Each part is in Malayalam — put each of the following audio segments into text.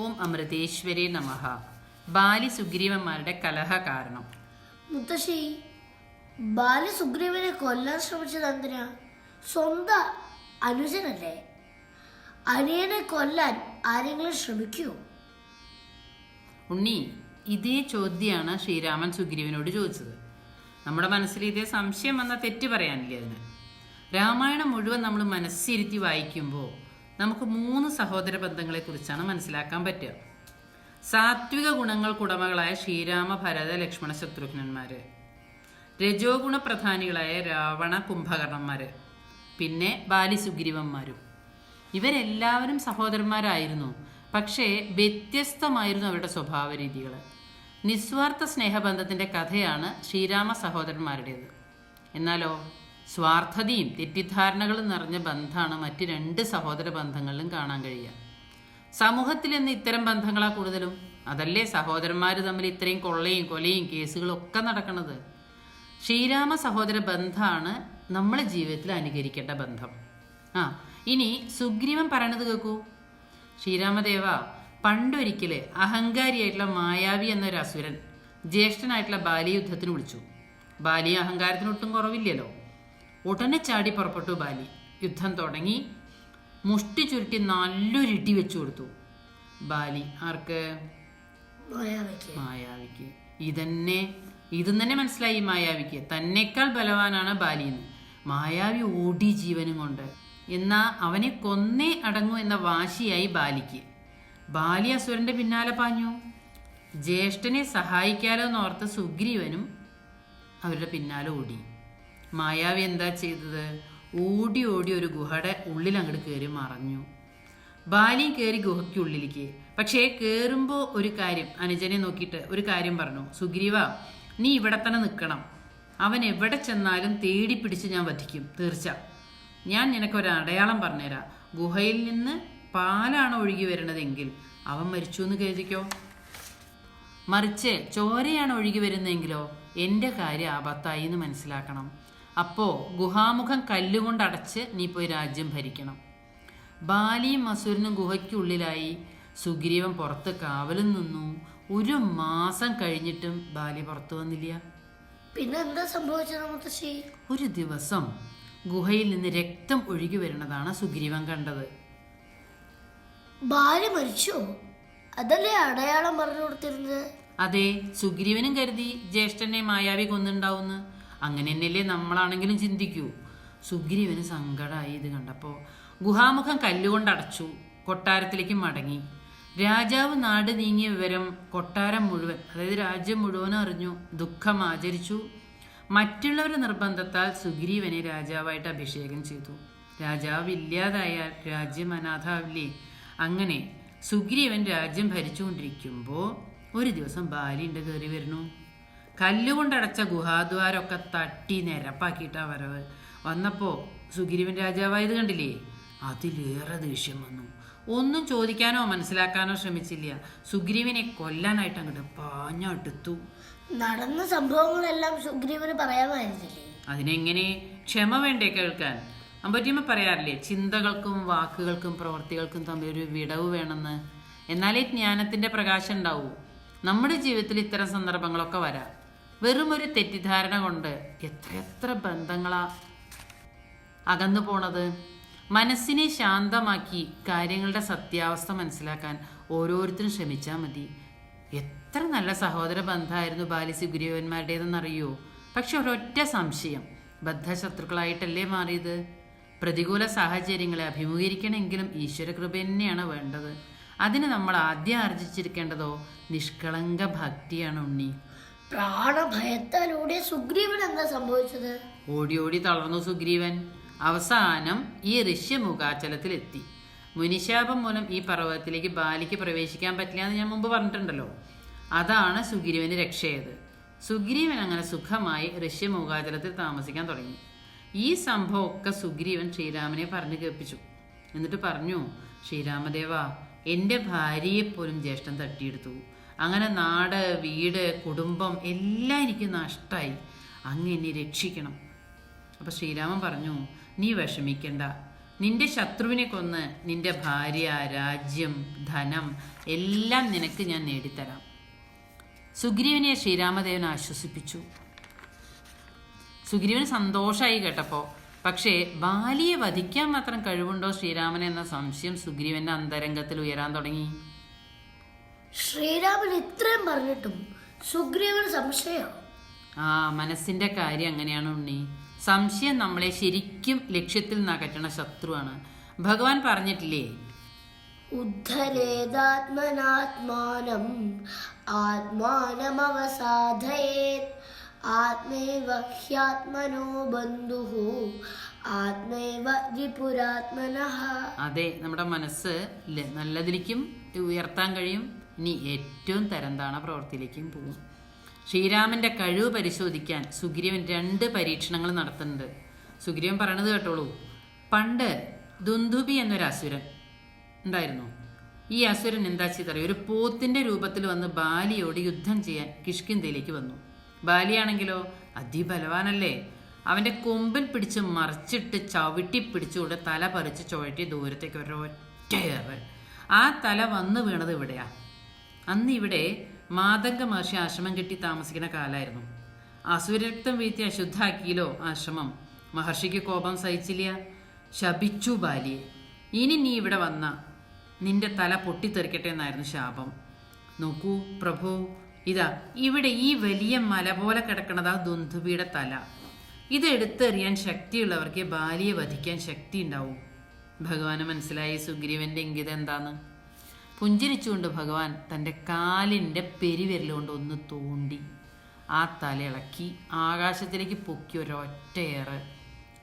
ഓം അമൃതേശ്വരേ നമഃ. ബാലി സുഗ്രീവന്മാരുടെ കലഹ കാരണം. മുത്തശ്ശി ബാലി സുഗ്രീവനെ കൊല്ലാൻ ശ്രമിച്ചത് എന്തിനാ? സ്വന്തം അനുജനല്ലേ? അനിയനെ കൊല്ലാൻ ആരെങ്കിലും ശ്രമിക്കുമോ ഉണ്ണി ഇതേ ചോദ്യമാണ് ശ്രീരാമൻ സുഗ്രീവനോട് ചോദിച്ചത്. നമ്മുടെ മനസ്സിൽ ഇതേ സംശയം വന്ന തെറ്റ് പറയാനില്ല അതിന്? രാമായണം മുഴുവൻ നമ്മൾ മനസ്സിരുത്തി വായിക്കുമ്പോൾ നമുക്ക് മൂന്ന് സഹോദര ബന്ധങ്ങളെക്കുറിച്ചാണ് മനസ്സിലാക്കാൻ പറ്റുക. സാത്വിക ഗുണങ്ങൾക്കുടമകളായ ശ്രീരാമ ഭരത ലക്ഷ്മണ ശത്രുഘ്നന്മാര്. രജോ ഗുണപ്രധാനികളായ രാവണ കുംഭകർണന്മാര്. പിന്നെ ബാലി സുഗ്രീവന്മാരും ഇവരെല്ലാവരും സഹോദരന്മാരായിരുന്നു. പക്ഷേ വ്യത്യസ്തമായിരുന്നു അവരുടെ സ്വഭാവ രീതികൾ നിസ്വാർത്ഥ സ്നേഹബന്ധത്തിന്റെ കഥയാണ് ശ്രീരാമ സഹോദരന്മാരുടേത്. എന്നാലോ? സ്വാർത്ഥതയും തെറ്റിദ്ധാരണകളും നിറഞ്ഞ ബന്ധമാണ് മറ്റ് രണ്ട് സഹോദര ബന്ധങ്ങളിലും കാണാൻ കഴിയുക. സമൂഹത്തിൽ ഇന്ന് ഇത്തരം ബന്ധങ്ങളാണ് കൂടുതലും. അതല്ലേ സഹോദരന്മാർ തമ്മിൽ ഇത്രയും കൊള്ളയും കൊലയും കേസുകളും ഒക്കെ നടക്കുന്നത് ശ്രീരാമ സഹോദര ബന്ധമാണ് നമ്മളെ ജീവിതത്തിൽ അനുകരിക്കേണ്ട ബന്ധം. ആ ഇനി സുഗ്രീവൻ പറയണത് കേൾക്കൂ ശ്രീരാമദേവ പണ്ടൊരിക്കൽ അഹങ്കാരിയായിട്ടുള്ള മായാവി എന്നൊരു അസുരൻ ജ്യേഷ്ഠനായിട്ടുള്ള ബാലിയുദ്ധത്തിന് വിളിച്ചു. ബാലി അഹങ്കാരത്തിന് ഒട്ടും കുറവില്ലല്ലോ. ഉടനെ ചാടി പുറപ്പെട്ടു ബാലി. യുദ്ധം തുടങ്ങി. മുഷ്ടി ചുരുട്ടി നല്ലൊരു ഇടി വെച്ചു കൊടുത്തു. ബാലി ആർക്ക്? മായാവിക്ക്. ഇതന്നെ ഇതും തന്നെ മനസ്സിലായി മായാവിക്ക്. തന്നെക്കാൾ ബലവാനാണ് ബാലി എന്ന് മായാവി ഓടി ജീവനും കൊണ്ട്. എന്നാ അവനെ കൊന്നേ അടങ്ങൂ എന്ന വാശിയായി ബാലിക്ക്. ബാലി അസുരന്റെ പിന്നാലെ പാഞ്ഞു. ജ്യേഷ്ഠനെ സഹായിക്കാലോ എന്നോർത്ത് സുഗ്രീവനും അവരുടെ പിന്നാലെ ഓടി. മായാവി എന്താ ചെയ്തത്? ഓടി ഓടി ഒരു ഗുഹയുടെ ഉള്ളിൽ അങ്ങോട്ട് കയറി മറഞ്ഞു. ബാലി കയറി ഗുഹയ്ക്കുള്ളിലേക്ക് പക്ഷേ കയറുമ്പോൾ ഒരു കാര്യം അനുജനെ നോക്കിയിട്ട് ഒരു കാര്യം പറഞ്ഞു. സുഗ്രീവ നീ ഇവിടെ തന്നെ നിൽക്കണം. അവൻ എവിടെ ചെന്നാലും തേടി പിടിച്ച് ഞാൻ വധിക്കും. തീർച്ച. ഞാൻ നിനക്കൊരു അടയാളം പറഞ്ഞുതരാം. ഗുഹയിൽ നിന്ന് പാലാണ് ഒഴുകി വരുന്നതെങ്കിൽ അവൻ മരിച്ചു എന്ന് കരുതിക്കോ? മറിച്ച് ചോരയാണ് ഒഴുകി വരുന്നതെങ്കിലോ? എന്റെ കാര്യം ആപത്തായി എന്ന് മനസ്സിലാക്കണം. അപ്പോ ഗുഹാമുഖം കല്ലുകൊണ്ട് അടച്ച് നീ പോയി രാജ്യം ഭരിക്കണം. ബാലിയും മസൂരനും ഗുഹയ്ക്കുള്ളിലായി സുഗ്രീവൻ പുറത്ത് കാവലും നിന്നു. ഒരു മാസം കഴിഞ്ഞിട്ടും ബാലി പുറത്തു വന്നില്ല. പിന്നെ എന്താ സംഭവിച്ചത് ഒരു ദിവസം ഗുഹയിൽ നിന്ന് രക്തം ഒഴുകി വരുന്നതാണ് സുഗ്രീവൻ കണ്ടത്. ബാലി മരിച്ചോ? അതല്ലേ അടയാളം പറഞ്ഞു കൊടുത്തിരുന്നത്? അതെ സുഗ്രീവനും കരുതി ജ്യേഷ്ഠനെ മായാവി കൊന്നുണ്ടാവുന്ന്. അങ്ങനെ തന്നെയല്ലേ നമ്മളാണെങ്കിലും ചിന്തിക്കൂ. സുഗ്രീവന് സങ്കടമായി ഇത് കണ്ടപ്പോൾ ഗുഹാമുഖം കല്ലുകൊണ്ട് അടച്ചു കൊട്ടാരത്തിലേക്ക് മടങ്ങി. രാജാവ് നാട് നീങ്ങിയ വിവരം കൊട്ടാരം മുഴുവൻ അതായത് രാജ്യം മുഴുവനും അറിഞ്ഞു ദുഃഖം ആചരിച്ചു. മറ്റുള്ളവരുടെ നിർബന്ധത്താൽ സുഗ്രീവനെ രാജാവായിട്ട് അഭിഷേകം ചെയ്തു. രാജാവ് ഇല്ലാതായാൽ രാജ്യം അനാഥാവില്ലേ? അങ്ങനെ സുഗ്രീവൻ രാജ്യം ഭരിച്ചുകൊണ്ടിരിക്കുമ്പോൾ ഒരു ദിവസം ബാലിന്റെ കയറി വരുന്നു. കല്ലുകൊണ്ടടച്ച ഗുഹാദ്വാരമൊക്കെ തട്ടി നിരപ്പാക്കിയിട്ടാ വരവ്. വന്നപ്പോൾ സുഗ്രീവൻ രാജാവായത് കണ്ടില്ലേ? അതിലേറെ ദേഷ്യം വന്നു. ഒന്നും ചോദിക്കാനോ മനസ്സിലാക്കാനോ ശ്രമിച്ചില്ല. സുഗ്രീവനെ കൊല്ലാനായിട്ട് അങ്ങോട്ട് പാഞ്ഞടുത്തു. നടന്ന സംഭവങ്ങളെല്ലാം സുഗ്രീവന് പറയാമായിരുന്നില്ലേ? അതിനെങ്ങനെ? ക്ഷമ വേണ്ടേ കേൾക്കാൻ? അമ്പറ്റിയമ്മ പറയാറില്ലേ ചിന്തകൾക്കും വാക്കുകൾക്കും പ്രവൃത്തികൾക്കും തമ്മിൽ ഒരു വിടവ് വേണമെന്ന്. എന്നാലേ ജ്ഞാനത്തിന്റെ പ്രകാശം ഉണ്ടാവൂ. നമ്മുടെ ജീവിതത്തിൽ ഇത്തരം സന്ദർഭങ്ങളൊക്കെ വരാം. വെറും ഒരു തെറ്റിദ്ധാരണ കൊണ്ട് എത്രയെത്ര ബന്ധങ്ങളാ അകന്നു പോണത്. മനസ്സിനെ ശാന്തമാക്കി കാര്യങ്ങളുടെ സത്യാവസ്ഥ മനസ്സിലാക്കാൻ ഓരോരുത്തരും ശ്രമിച്ചാൽ മതി. എത്ര നല്ല സഹോദര ബന്ധമായിരുന്നു ബാലി സുഗ്രീവന്മാരുടേതെന്നറിയോ പക്ഷെ ഒരൊറ്റ സംശയം. ബദ്ധശത്രുക്കളായിട്ടല്ലേ മാറിയത്? പ്രതികൂല സാഹചര്യങ്ങളെ അഭിമുഖീകരിക്കണമെങ്കിലും ഈശ്വരകൃപ തന്നെയാണ് വേണ്ടത്. അതിന് നമ്മൾ ആദ്യം ആർജിച്ചിരിക്കേണ്ടതോ? നിഷ്കളങ്ക ഭക്തിയാണ് ഉണ്ണി. പ്രാണഭയത്താലൂടെ സുഗ്രീവൻ എന്താ സംഭവിച്ചത്? ഓടി ഓടി തളർന്നു സുഗ്രീവൻ. അവസാനം ഈ ഋഷ്യമുഖാചലത്തിലെത്തി മുനിശാപം മൂലം ഈ പർവതത്തിലേക്ക് ബാലിക്ക് പ്രവേശിക്കാൻ പറ്റില്ല എന്ന് ഞാൻ മുമ്പ് പറഞ്ഞിട്ടുണ്ടല്ലോ. അതാണ് സുഗ്രീവന് രക്ഷയത്. സുഗ്രീവൻ അങ്ങനെ സുഖമായി ഋഷ്യമുഖാചലത്തിൽ താമസിക്കാൻ തുടങ്ങി. ഈ സംഭവമൊക്കെ സുഗ്രീവൻ ശ്രീരാമനെ പറഞ്ഞു കേൾപ്പിച്ചു. എന്നിട്ട് പറഞ്ഞു ശ്രീരാമദേവ എന്റെ ഭാര്യയെപ്പോലും ജ്യേഷ്ഠൻ തട്ടിയെടുത്തു. അങ്ങനെ നാട് വീട് കുടുംബം എല്ലാം എനിക്ക് നഷ്ടമായി അങ്ങ് എന്നെ രക്ഷിക്കണം. അപ്പോൾ ശ്രീരാമൻ പറഞ്ഞു നീ വിഷമിക്കണ്ട. നിന്റെ ശത്രുവിനെ കൊന്ന് നിന്റെ ഭാര്യ രാജ്യം ധനം എല്ലാം നിനക്ക് ഞാൻ നേടിത്തരാം. സുഗ്രീവനെ ശ്രീരാമദേവൻ ആശ്വസിപ്പിച്ചു. സുഗ്രീവന് സന്തോഷമായി കേട്ടപ്പോൾ പക്ഷേ ബാലിയെ വധിക്കാൻ മാത്രം കഴിവുണ്ടോ ശ്രീരാമൻ എന്ന സംശയം സുഗ്രീവന്റെ അന്തരംഗത്തിൽ ഉയരാൻ തുടങ്ങി. ശ്രീരാമൻ ഇത്രയും പറഞ്ഞിട്ടും സുഗ്രീവന് സംശയം. ആ മനസ്സിന്റെ കാര്യം അങ്ങനെയാണ് ഉണ്ണി. സംശയം നമ്മളെ ശരിക്കും ലക്ഷ്യത്തിൽ നകറ്റണ ശത്രുവാണ്. ഭഗവാൻ പറഞ്ഞിട്ടില്ലേ? ഉദ്ധരേതാത്മനാത്മാനം ആത്മാനമവസാധയേത് ആത്മേവ ഹ്യാത്മനോ ബന്ധു ആത്മേവ അതെ നമ്മുടെ മനസ്സ് നല്ലതിലേക്കും ഉയർത്താൻ കഴിയും. ഇനി ഏറ്റവും തരംതാണ പ്രവൃത്തിയിലേക്കും പോകും. ശ്രീരാമന്റെ കഴിവ് പരിശോധിക്കാൻ സുഗ്രീവൻ രണ്ട് പരീക്ഷണങ്ങൾ നടത്തുന്നുണ്ട്. സുഗ്രീവൻ പറയണത് കേട്ടോളൂ. പണ്ട് ദുന്ദുബി എന്നൊരു അസുരൻ ഉണ്ടായിരുന്നു. ഈ അസുരൻ എന്താ ചെയ്തറിയ ഒരു പോത്തിന്റെ രൂപത്തിൽ വന്ന് ബാലിയോട് യുദ്ധം ചെയ്യാൻ കിഷ്കിന്തയിലേക്ക് വന്നു. ബാലിയാണെങ്കിലോ? അതിബലവാനല്ലേ. അവന്റെ കൊമ്പിൽ പിടിച്ച് മറിച്ചിട്ട് ചവിട്ടി പിടിച്ചുകൊണ്ട് തല പറിച്ച് ചുഴറ്റി ദൂരത്തേക്ക് ഒരൊറ്റയേറ് ആ തല വന്നു വീണത് ഇവിടെയാ. അന്ന് ഇവിടെ മാതംഗ മഹർഷി ആശ്രമം കെട്ടി താമസിക്കുന്ന കാലായിരുന്നു. അസുരക്തം വീഴ്ത്തി അശുദ്ധാക്കിയിലോ ആശ്രമം മഹർഷിക്ക് കോപം സഹിച്ചില്ല. ശപിച്ചു ബാലിയെ. ഇനി നീ ഇവിടെ വന്ന നിന്റെ തല പൊട്ടിത്തെറിക്കട്ടെ എന്നായിരുന്നു ശാപം. നോക്കൂ പ്രഭു ഇതാ ഇവിടെ ഈ വലിയ മല പോലെ കിടക്കണതാ ദുന്ധുബിയുടെ തല. ഇത് എടുത്തെറിയാൻ ശക്തിയുള്ളവർക്ക് ബാലിയെ വധിക്കാൻ ശക്തി ഉണ്ടാവും ഭഗവാന് മനസ്സിലായി സുഗ്രീവന്റെ ഇംഗിതം എന്താന്ന്? പുഞ്ചിരിച്ചുകൊണ്ട് ഭഗവാൻ തന്റെ കാലിന്റെ പെരുവിരലുകൊണ്ട് ഒന്ന് തോണ്ടി ആ തല ഇളക്കി ആകാശത്തിലേക്ക് പൊക്കി ഒരൊറ്റയേറ്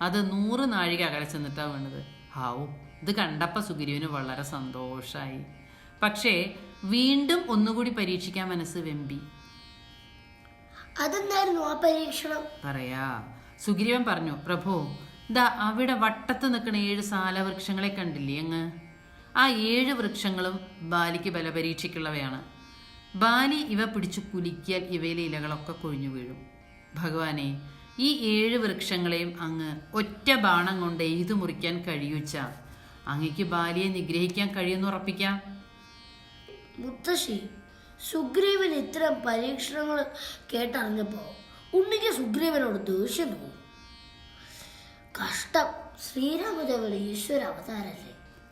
അത് നൂറ് നാഴിക അകലെ ചെന്നിട്ടാണ് വേണ്ടത് ഹാവു ഇത് കണ്ടപ്പോൾ സുഗ്രീവന് വളരെ സന്തോഷമായി പക്ഷേ വീണ്ടും ഒന്നുകൂടി പരീക്ഷിക്കാൻ മനസ്സ് വെമ്പി. അതെന്തായിരുന്നു ആ പരീക്ഷണം? പറയാ സുഗ്രീവൻ പറഞ്ഞു പ്രഭു ദാ അവിടെ വട്ടത്ത് നിൽക്കുന്ന ഏഴ് സാലവൃക്ഷങ്ങളെ കണ്ടില്ലേ അങ്ങ്? ആ ഏഴ് വൃക്ഷങ്ങളും ബാലിക്ക് ബലപരീക്ഷയ്ക്കുള്ളവയാണ്. ബാലി ഇവ പിടിച്ചു കുലിക്കിയാൽ ഇവയിലെ ഇലകളൊക്കെ കൊഴിഞ്ഞു വീഴും. ഭഗവാനെ ഈ ഏഴ് വൃക്ഷങ്ങളെയും അങ്ങ് ഒറ്റ ബാണം കൊണ്ട് എയ്തു മുറിക്കാൻ കഴിയൂച്ച അങ്ങക്ക് ബാലിയെ നിഗ്രഹിക്കാൻ കഴിയുമെന്ന് ഉറപ്പിക്കാം. മുത്തശ്ശി സുഗ്രീവൻ ഇത്തരം പരീക്ഷണങ്ങൾ കേട്ടറിഞ്ഞപ്പോ ഉണ്ണിക്ക് സുഗ്രീവനോട് ദേഷ്യം തോന്നി. കഷ്ടം ശ്രീരാമദേവൻ ഈശ്വര അവതാരല്ലേ.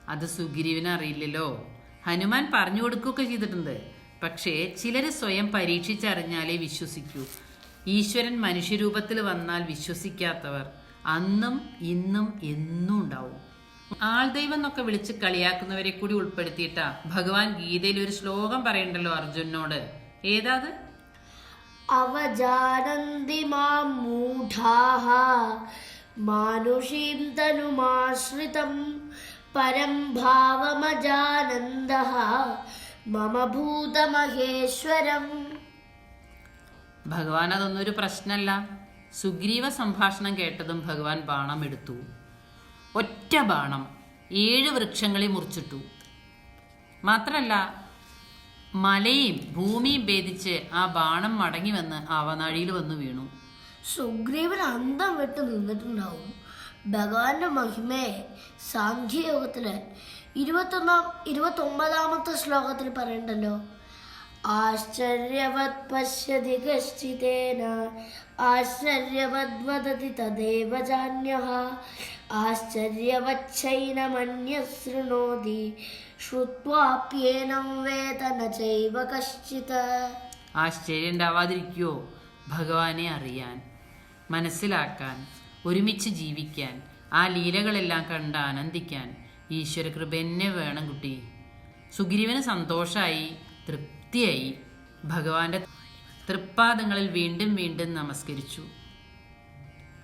അത് സുഗ്രീവന് അറിയില്ലല്ലോ. ഹനുമാൻ പറഞ്ഞു കൊടുക്കുകയൊക്കെ ചെയ്തിട്ടുണ്ട്. പക്ഷേ ചിലർ സ്വയം പരീക്ഷിച്ചറിഞ്ഞാലേ വിശ്വസിക്കൂ. ഈശ്വരൻ മനുഷ്യരൂപത്തിൽ വന്നാൽ വിശ്വസിക്കാത്തവർ അന്നും ഇന്നും എന്നും ഉണ്ടാവും. ആൾദൈവം എന്നൊക്കെ വിളിച്ച് കളിയാക്കുന്നവരെ കൂടി ഉൾപ്പെടുത്തിയിട്ടാ ഭഗവാൻ ഗീതയിൽ ഒരു ശ്ലോകം പറയണ്ടല്ലോ അർജുനോട് ഏതാത് അവജാനന്തി മാം മൂഢാഹ മാനുഷീം പരം ഭാവമജാനന്ദ മമ ഭൂതമഹേശ്വരം ഭഗവാൻ അതൊന്നും ഒരു പ്രശ്നമല്ല സുഗ്രീവ സംഭാഷണം കേട്ടതും ഭഗവാൻ ബാണം എടുത്തു ഒറ്റ ബാണം ഏഴ് വൃക്ഷങ്ങളെ മുറിച്ചിട്ടു. മാത്രമല്ല മലയും ഭൂമിയും ഭേദിച്ച് ആ ബാണം മടങ്ങി വന്ന് ആവനാഴിയിൽ വന്ന് വീണു. സുഗ്രീവൻ അന്തം വിട്ട് നിന്നിട്ടുണ്ടാവും. ഭഗവാന്റെ മഹിമയെ സാഖ്യയോഗത്തിൽ ഇരുപത്തൊന്നാം ഇരുപത്തി ഒമ്പതാമത്തെ ശ്ലോകത്തിൽ പറയണ്ടല്ലോ. ആശ്ചര്യവത് പശ്യതി കശ്ചിതേന ആശ്ചര്യവത് വദതി തദേവ ജാന്യഃ ആശ്ചര്യവച്ചൈനമന്യ ശൃണോതി ശ്രുത്വാപ്യേനം വേദ ന ചൈവ കശ്ചിത്. ആശ്ചര്യം ഉണ്ടാവാതിരിക്കുവോ ഭഗവാനെ അറിയാൻ മനസ്സിലാക്കാൻ. ഒരുമിച്ച് ജീവിക്കാൻ ആ ലീലകളെല്ലാം കണ്ട് ആനന്ദിക്കാൻ ഈശ്വര കൃപ എന്നെ വേണം കുട്ടി. സുഗ്രീവന് സന്തോഷമായി തൃപ്തിയായി ഭഗവാന്റെ തൃപ്പാദങ്ങളിൽ വീണ്ടും വീണ്ടും നമസ്കരിച്ചു.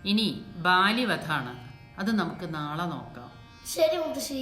ഇനി ബാലിവധാണ് അത് നമുക്ക് നാളെ നോക്കാം. ശരി മുത്തശ്ശി.